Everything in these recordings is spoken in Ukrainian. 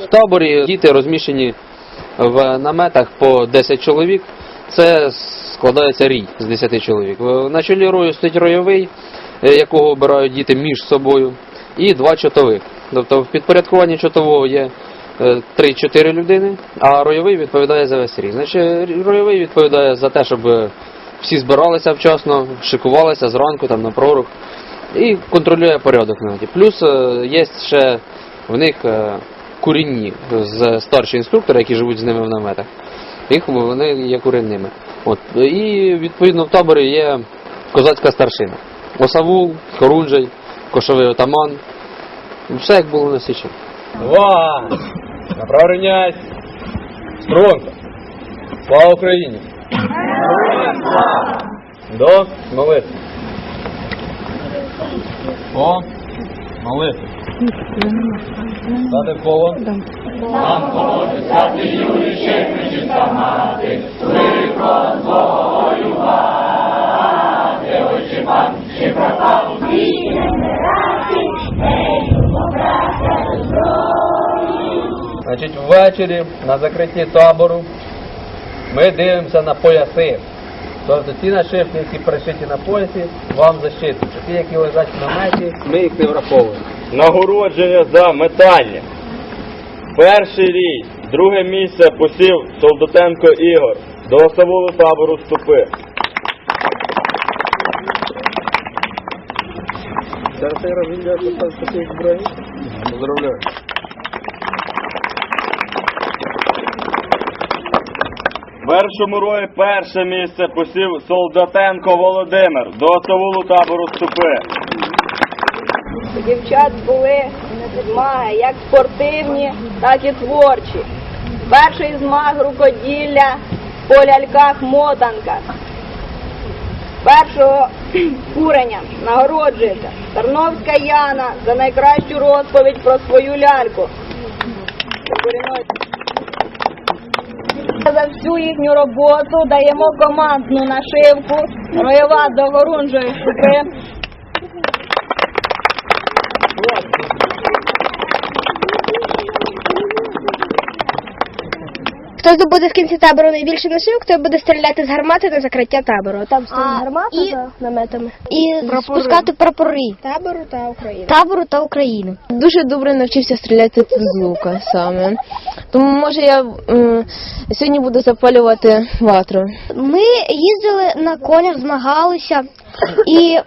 В таборі діти розміщені в наметах по 10 чоловік. Це складається рій з 10 чоловік. На чолі рою стоїть ройовий, е, якого обирають діти між собою, і два чотових. Тобто в підпорядкуванні чотового є е, 3-4 людини, а ройовий відповідає за весь рій. Значить, ройовий відповідає за те, щоб е, всі збиралися вчасно, шикувалися зранку там на прорух і контролює порядок. Плюс е, є ще в них е, курінні з старші інструктори, які живуть з ними в наметах. Їх вони є куренними. От. І відповідно в таборі є козацька старшина. Осавул, Хорунжий, кошовий отаман. Все як було на Січі. Два. Направо рівняйсь. Струнко. Слава Україні. До молитви. О, молитви. Дати в коло. Значить, ввечері на закритті табору ми дивимося на пояси. Тобто ті нашивки, які пришиті на поясі, вам защитуються. Ті, які лежать в наметі, ми їх не враховуємо. Нагородження за метання. Перший рій, друге місце посів Солдатенко Ігор. До осавулу табору вступи. Зараз я розумію, що це такий зброї. Поздравляю. В першому рої перше місце посів Солдатенко Володимир. До осавулу табору вступи. Дівчат були змаги як спортивні, так і творчі. Перший змаг рукоділля по ляльках мотанках. Першого куреня нагороджується Тарновська Яна за найкращу розповідь про свою ляльку. За всю їхню роботу даємо командну нашивку Роєва до Горунжої шупи. Хто здобуде в кінці табору найбільше нашивок, той буде стріляти з гармати на закриття табору. Там стоїть гармата і- за наметами. і спускати прапори Табору та України. табору та України. Дуже добре навчився стріляти з лука саме. Тому може я м, сьогодні буду запалювати ватру. Ми їздили на конях, змагалися, і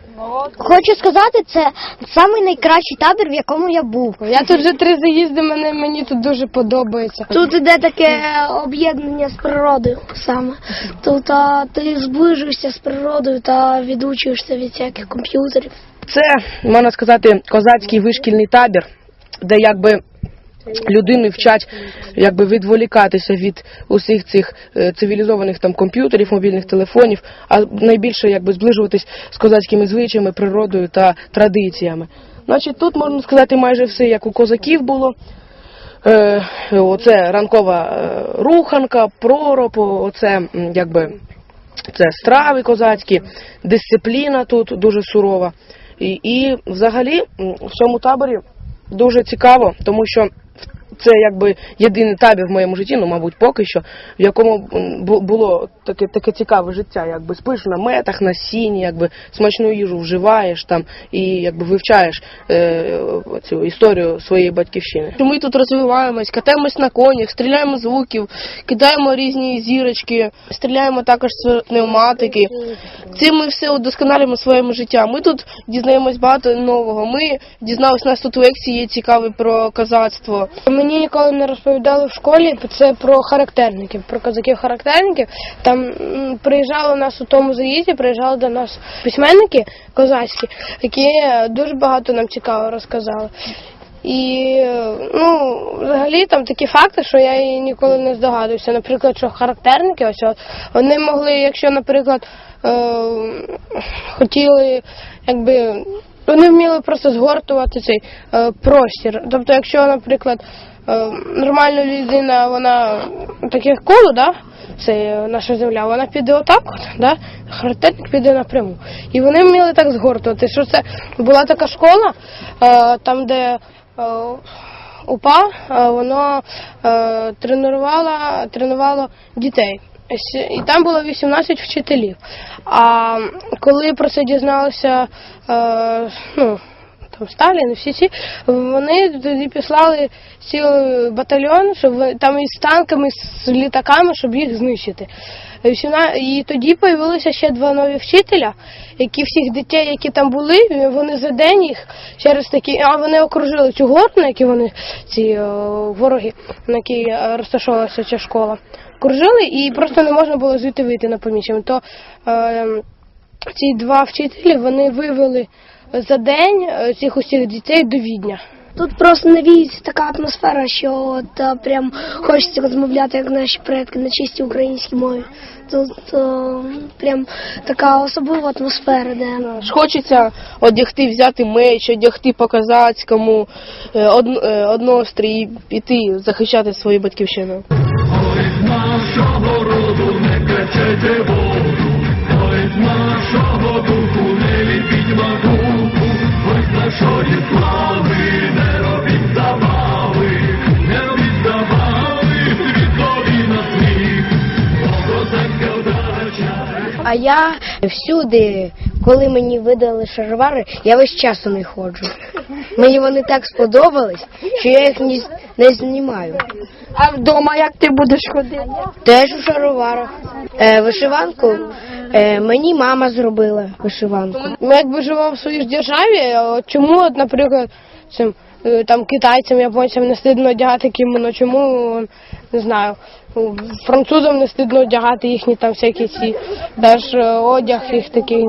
хочу сказати, це самий найкращий табір, в якому я був. Я тут вже три заїзди, мене мені тут дуже подобається. Тут іде таке об'єднання з природою саме. Тут а, ти зближуєшся з природою та відучуєшся від всяких комп'ютерів. Це, можна сказати, козацький вишкільний табір, де якби людини вчать якби відволікатися від усіх цих е, цивілізованих там комп'ютерів, мобільних телефонів, а найбільше якби зближуватись з козацькими звичаями, природою та традиціями. Значить, тут можна сказати майже все, як у козаків було. Е, оце ранкова е, руханка, пророб, оце якби це страви козацькі, дисципліна тут дуже сурова. І, і взагалі в цьому таборі дуже цікаво, тому що це якби єдиний табір в моєму житті, ну мабуть, поки що, в якому було таке таке цікаве життя, якби спиш на метах, на сіні, якби смачну їжу вживаєш там і якби вивчаєш е, цю історію своєї батьківщини. Ми тут розвиваємось, катаємось на конях, стріляємо з луків, кидаємо різні зірочки, стріляємо також з пневматики. Цим ми все удосконалюємо своєму життя. Ми тут дізнаємось багато нового. Ми дізналися, у нас тут лекції є цікаві про козацтво. Мені ніколи не розповідали в школі це про характерників, про козаків-характерників. Там приїжджали у нас у тому заїзді, приїжджали до нас письменники козацькі, які дуже багато нам цікаво розказали. І ну, взагалі там такі факти, що я і ніколи не здогадувався. Наприклад, що характерники, ось от, вони могли, якщо, наприклад, е, хотіли, якби вони вміли просто згортувати цей е, простір. Тобто, якщо, наприклад, е, нормальна людина, вона так як коло, да? Це наша земля, вона піде отак, от, да? характерник піде напряму. І вони вміли так згортувати. Що це була така школа, е, там, де е, УПА, е, воно е, тренувало дітей. І там було 18 вчителів. А коли про це дізналися е, ну, там Сталін, всі ці, вони тоді післали цілий батальйон, щоб там із танками, з літаками, щоб їх знищити. І тоді з'явилися ще два нові вчителя, які всіх дітей, які там були, вони за день їх через такі, а вони окружили цю гору, на якій вони ці е, вороги, на якій розташовувалася ця школа. Окружили і просто не можна було звідти вийти на помічення. То е, ці два вчителі вони вивели за день е, цих усіх дітей до Відня. Тут просто навіється така атмосфера, що от, а, прям хочеться розмовляти, як наші предки на чистій українській мові. Тут а, прям така особлива атмосфера, де Ж Хочеться одягти, взяти меч, одягти по козацькому, е, од- е, однострій і піти захищати свою батьківщину. А я всюди, коли мені видали шаровари, я весь час у них ходжу. Мені вони так сподобались, що я їх не знімаю. А вдома як ти будеш ходити? Теж у шароварах. Е, вишиванку е, мені мама зробила вишиванку. Ми якби живемо в своїй державі, чому, наприклад, цим там китайцям, японцям не стидно одягати кімоно, чому не знаю, французам не стидно одягати їхні там всякі ці теж е, одяг їх такий.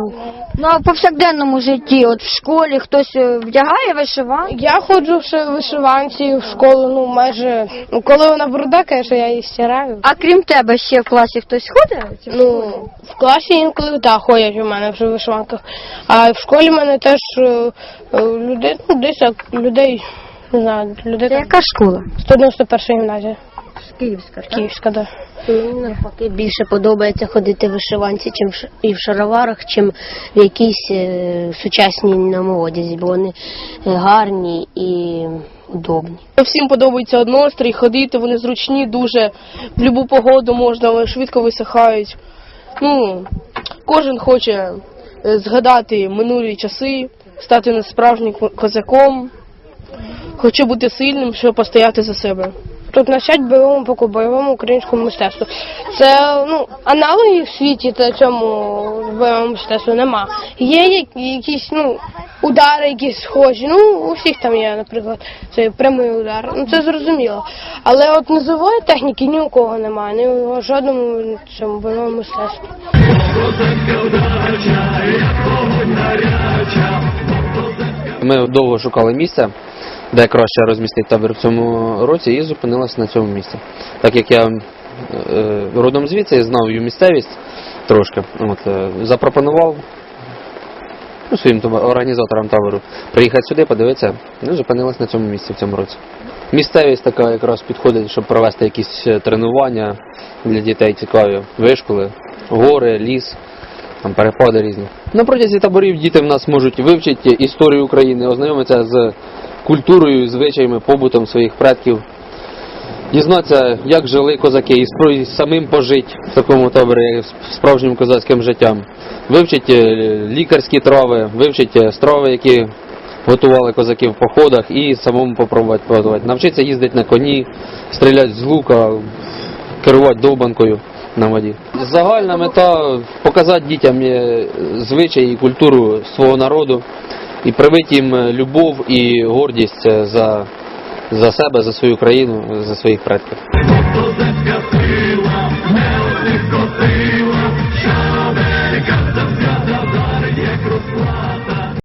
Ну а в повсякденному житті, от в школі хтось е, вдягає вишиванку. Я ходжу в вишиванці в школу, ну майже ну коли вона бруда, звісно, я її стираю. А крім тебе ще в класі хтось ходить? Ну, в класі інколи так ходять у мене вже в вишиванках. А в школі в мене теж е, е, людей, ну, десь людей, не знаю, людей там. яка школа? 191 гімназія. Київська. Київська, да. Мені навпаки більше подобається ходити в вишиванці, чим і в шароварах, чим в якійсь е, сучасній нам одязі, бо вони е, гарні і удобні. Всім подобається однострій, ходити, вони зручні дуже. В будь-яку погоду можна, вони швидко висихають. Ну, кожен хоче е, згадати минулі часи, стати несправжнім ко- козаком, хоче бути сильним, щоб постояти за себе. Тут навчать бойовому поку, бойовому українському мистецтву. Це ну аналогів в світі та цьому бойовому мистецтву нема. Є якісь ну удари, якісь схожі. Ну у всіх там є, наприклад, цей прямий удар. Ну це зрозуміло. Але от низової техніки ні у кого немає, ні у жодному цьому бойовому мистецтві. Ми довго шукали місце, де краще розмістити табір в цьому році, і зупинилися на цьому місці. Так як я е, родом звідси, я знав її місцевість трошки, от, е, запропонував ну, своїм організаторам табору приїхати сюди, подивитися, ну, зупинилися на цьому місці в цьому році. Місцевість така якраз підходить, щоб провести якісь е, тренування для дітей цікаві, вишколи, гори, ліс там перепади різні. На протязі таборів діти в нас можуть вивчити історію України, ознайомитися з культурою, звичаями, побутом своїх предків, дізнатися, як жили козаки, і самим пожити в такому таборі справжнім козацьким життям, вивчити е, лікарські трави, вивчити е, страви, які готували козаки в походах, і самому попробувати приготувати. Навчитися їздити на коні, стріляти з лука, керувати довбанкою на воді. Загальна мета показати дітям е, звичаї і культуру свого народу і привить їм е, любов і гордість е, за, за себе, за свою країну, за своїх предків.